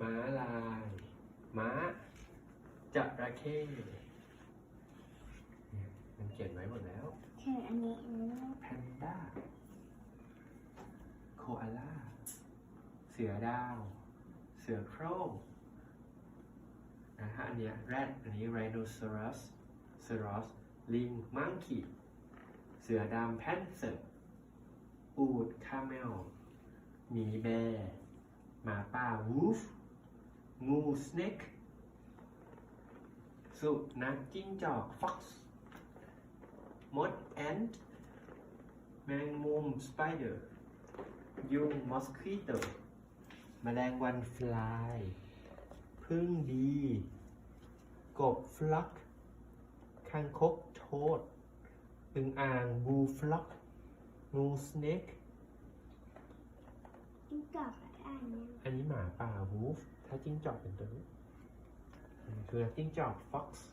ม้าลาย ม้าจระเข้เนี่ยมันเขียนไว้หมดแล้วเชิญอันนี้อันนี้แพนด้า โคอาล่า เสือดาว เสือโคร่งนะฮะ อันเนี้ยแรด อันนี้ไรโนเสารัสเซรอสลิง มังคีเสือดำแพนเซอร์อูดคาเมลหมีแบร์หมาป่าวูฟ งูสเนกสุนัขจิ้งจอกฟ็อกซ์มดแอนต์แมงมุมสไปเดอร์ยุงมอสคิโตแมลงวันฟลายพึ่งดี กบฟลักคางคกโทดอึงอ่างบูฟลักงูสเนกจิ้งจอกอันนี้อันนี้หมา ป่าวูฟถ้าจิ้งจอกเป็นตัวนี้คือจิ้งจอกฟ็อกซ์